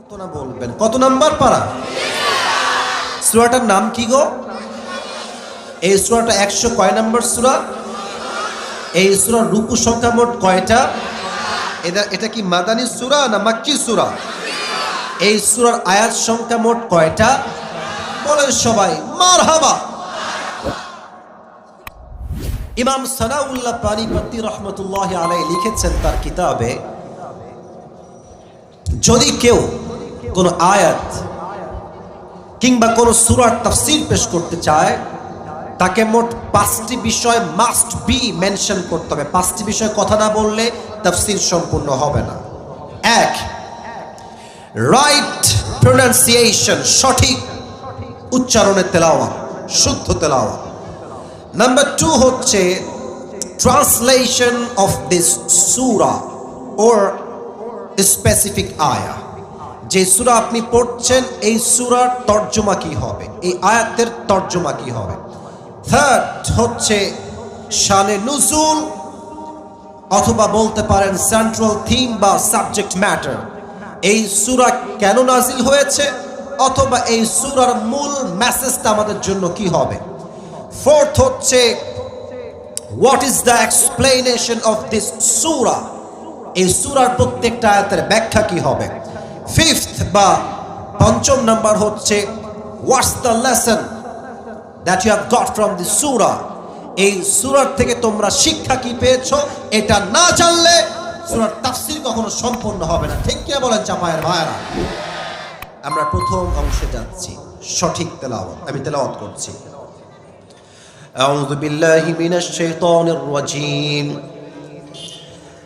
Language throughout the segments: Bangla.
কত না বলবেন? কত নাম্বার পারা সুরাটার নাম কি গো? এই সুরাটা একশো কয় নাম্বার সুরা? এই সুরার রুকু সংখ্যা মোট কয়টা? এটা এটা কি মাদানী সুরা না মাক্কি সুরা? এই সুরার আয়াত সংখ্যা মোট কয়টা? বলেন সবাই মার হাবা ইমাম সানাউল্লাহ পানিপতি রহমতুল্লাহ আলাই লিখেছেন তার কিতাবে, যদি কেউ কোনো আয়াত কিংবা কোনো সুরার তাফসির পেশ করতে চায়, তাকে মোট পাঁচটি বিষয় মাস্ট বি মেনশন করতে হবে। পাঁচটি বিষয় কথা না বললে তাফসির সম্পূর্ণ হবে না। এক রাইট প্রোনাউন্সিয়েশন সঠিক উচ্চারণের তেলাওয়া শুদ্ধ তেলাওয়া নাম্বার টু হচ্ছে ট্রান্সলেশন অফ দিস সুরা ওর স্পেসিফিক আয়া যে সুরা আপনি পড়ছেন, এই সুরার তর্জমা কি হবে? এই আয়াতের তর্জমা কি হবে? থার্ড হচ্ছে শানে নুজুল, অথবা বলতে পারেন সেন্ট্রাল থিম বা সাবজেক্ট ম্যাটার এই সুরা কেন নাজিল হয়েছে? অথবা এই সুরার মূল মেসেজটা আমাদের জন্য কি হবে? ফোর্থ হচ্ছে what is the explanation of this সুরা? এই সুরার প্রত্যেকটা আয়াতের ব্যাখ্যা কি হবে? ফিফথ বা পঞ্চম নাম্বার হচ্ছে what's the lesson that you have got from the surah এই সুরার থেকে তোমরা শিক্ষা কি পেয়েছো এটা না জানলে সুরার তাফসির কখনো সম্পূর্ণ হবে না ঠিক কে বলেন চাপায়ের ভাইরা আমরা প্রথম অংশে যাচ্ছি সঠিক তেলাওয়াত আমি তেলাওয়াত করছি أعوذ بالله من الشيطان الرجيم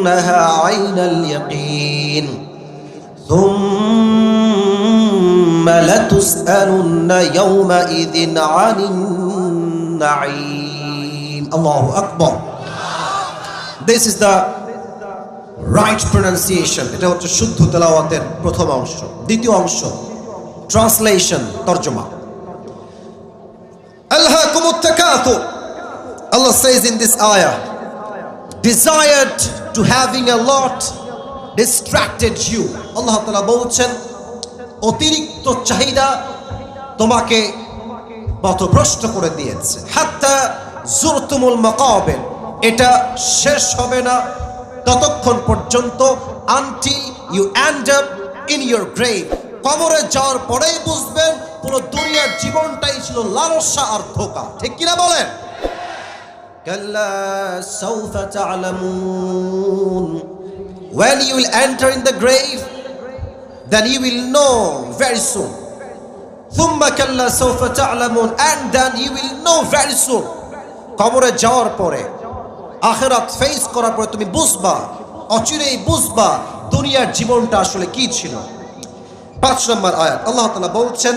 لترونها عين اليقين ثم لتسألن يومئذ عن النعيم الله أكبر This is the right pronunciation এটা হচ্ছে শুদ্ধ তেলাওয়াতের প্রথম অংশ দ্বিতীয় অংশ ট্রান্সলেশন তর্জমা ألهاكم التكاثر Allah says in this ayah desired to having a lot distracted you. আল্লাহ তাআলা বলছেন, অতিরিক্ত চাহিদা তোমাকে পথভ্রষ্ট করে দিয়েছে। হাত্তা জুরতুমুল মাকাবির এটা শেষ হবে না। ততক্ষণ পর্যন্ত until you end up in your grave কবরে যাওয়ার পরেই বুঝবেন, পুরো দুনিয়ার জীবনটাই ছিল লালসা আর ধোকা। ঠিক কিনা বলেন? كلا سوف تعلمون when you will enter in the grave then you will know very soon ثم كلا سوف تعلمون and then you will know very soon কবরে যাওয়ার পরে আখেরাত ফেস করার পরে তুমি বুঝবা অচিরেই বুঝবা দুনিয়ার জীবনটা আসলে কি ছিল পাঁচ নম্বর আয়াত আল্লাহ তাআলা বলছেন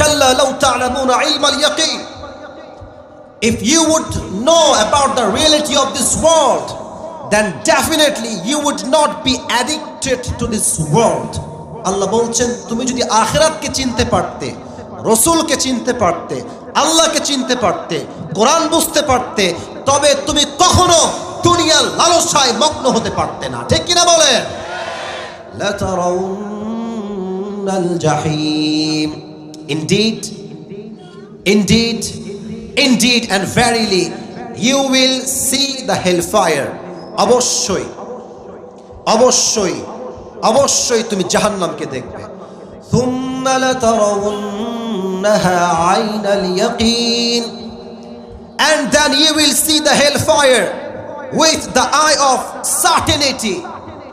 كلا لو تعلمون علم اليقين If you would know about the reality of this world, then definitely you would not be addicted to this world. আল্লাহ বলছেন তুমি যদি আখেরাতকে চিনতে পারতে রসুলকে চিনতে পারতে আল্লাহকে চিনতে পারতে কোরআন বুঝতে পারতে তবে তুমি কখনো দুনিয়ার লালসায় মগ্ন হতে পারতে না ঠিক কিনা বলে Indeed, indeed, indeed and verily you will see the hellfire অবশ্যই অবশ্যই অবশ্যই তুমি জাহান্নামকে দেখবে। And then you will see the hellfire with the eye of certainty.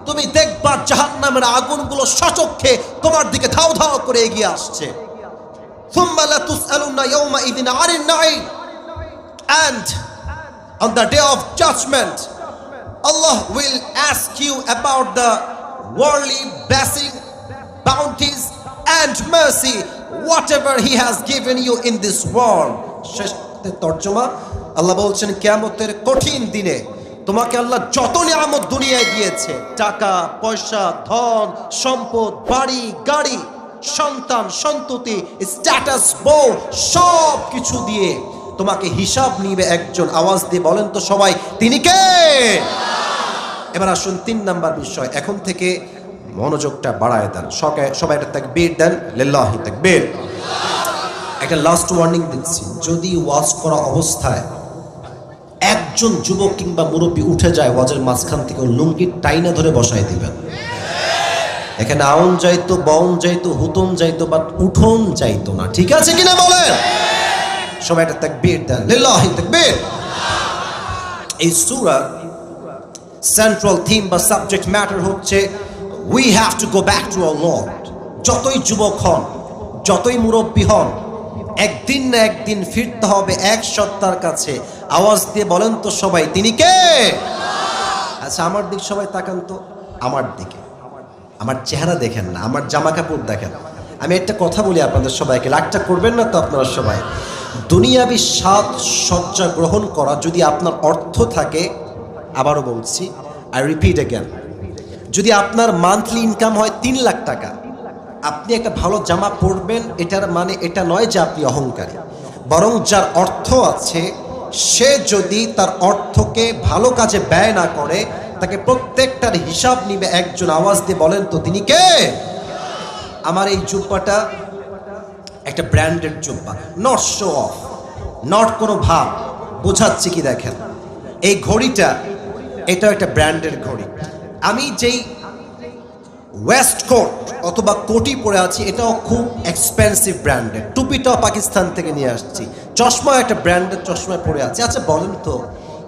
তুমি দেখবা জাহান্নামের আগুনগুলো সচক্ষে তোমার দিকে ধাও ধাও করে এগিয়ে আসছে। And on the day of judgment Allah will ask you about the worldly blessing bounties and mercy whatever he has given you in this world তর্জমা আল্লাহ বলছেন কেয়ামতের কঠিন দিনে তোমাকে আল্লাহ যত নিয়ামত দুনিয়ায় দিয়েছে টাকা পয়সা ধন সম্পদ বাড়ি গাড়ি সন্তান, সন্ততি স্ট্যাটাস বউ সব কিছু দিয়ে তোমাকে হিসাব নিবে একজন। আওয়াজ দিয়ে বলেন তো সবাই, তিনি কে? এবার আসুন তিন নাম্বার বিষয়। এখন থেকে মনোযোগটা বাড়ায় দেন। সবাই একটা তাকবীর দেন, লিল্লাহি তাকবীর। একটা লাস্ট ওয়ার্নিং দিচ্ছি। যদি ওয়াজ করা অবস্থায় একজন যুবক কিংবা মুরব্বী উঠে যায়, ওয়াজের মাঝখান থেকে ওর লুঙ্গি টাইনা ধরে বসায় দিবেন। এখানে আউন যাইতো, বাউন যাইতো হুতন যাইতো বা উঠোন যাইতো না। ঠিক আছে কিনা বলেন? সবাই একটা তাকবীর দেন। লিল্লাহি তাকবীর। এই সূরা সেন্ট্রাল থিম বা সাবজেক্ট ম্যাটার হচ্ছে we have to go back to our lord যতই যুবক হন, যতই মুরব্বী হন, একদিন না একদিন ফিরতে হবে এক সত্তার কাছে। আওয়াজ দিয়ে বলেন তো সবাই, তিনি কে? আচ্ছা আমার দিক সবাই তাকান তো, আমার দিকে। আমার চেহারা দেখেন না, আমার জামা কাপড় দেখেন। আমি একটা কথা বলি আপনাদের সবাইকে লাখটা করবেন না তো আপনারা সবাই? দুনিয়াবি স্বাদ সজ্জা গ্রহণ করা যদি আপনার অর্থ থাকে, আবারও বলছি আই রিপিট অ্যাগেন যদি আপনার মান্থলি ইনকাম হয় তিন লাখ টাকা, আপনি একটা ভালো জামা পরবেন, এটার মানে এটা নয় যে আপনি অহংকারী। বরং যার অর্থ আছে, সে যদি তার অর্থকে ভালো কাজে ব্যয় না করে তাকে প্রত্যেকটার হিসাব নিবে, একজন আওয়াজ দিয়ে বলেন তো, তিনি কে? আমার এই জুব্বাটা একটা ব্র্যান্ডেড জুব্বা নট শো অফ নট কোনো ভাব, বোঝাচ্ছে কি দেখেন? এই ঘড়িটা এটা একটা ব্র্যান্ডের ঘড়ি। আমি যেই ওয়েস্ট কোট অথবা কোটি পরে আছি, এটাও খুব এক্সপেন্সিভ ব্র্যান্ডের টুপিটাও পাকিস্তান থেকে নিয়ে আসছি। চশমা একটা ব্র্যান্ডের চশমায় পরে আছে। আচ্ছা বলেন তো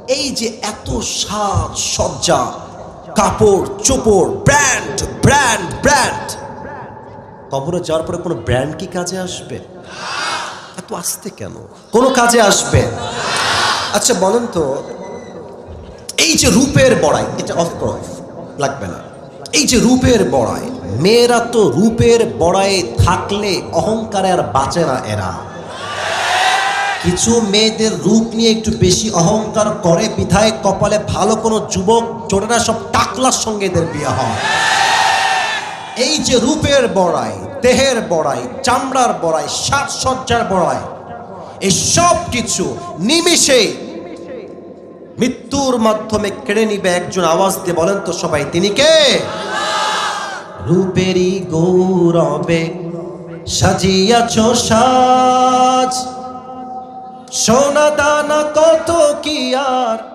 এই যে এত সাজ সজ্জা, কাপড়, চোপড় ব্র্যান্ড ব্র্যান্ড ব্র্যান্ড কবরে যাওয়ার পরে কোনো ব্র্যান্ড কি কাজে আসবে? এত আসতে কেন? কোনো কাজে আসবে? আচ্ছা বলেন তো, এই যে রূপের বড়াই, এটা অফ লাগবে না। এই যে রূপের বড়াই, মেয়েরা তো রূপের বড়াই থাকলে অহংকারে আর বাঁচে না এরা। কিছু মেয়েদের রূপ নিয়ে একটু বেশি অহংকার করে বিধায় কপালে ভালো কোনো যুবক জোটেরা সব টাকলার সঙ্গে এদের বিয়ে হয়। এই যে রূপের বড়াই, দেহের বড়াই, চামড়ার বড়াই, সাজসজ্জার বড়াই, এই সব কিছু নিমিষে মৃত্যুর মাধ্যমে কেড়ে নিবে একজন আওয়াজ দিয়ে বলেন তো সবাই, তিনি কে? রূপেরই গৌরবে সাজিয়াছ সাজ। সোনা দানা কত কি আর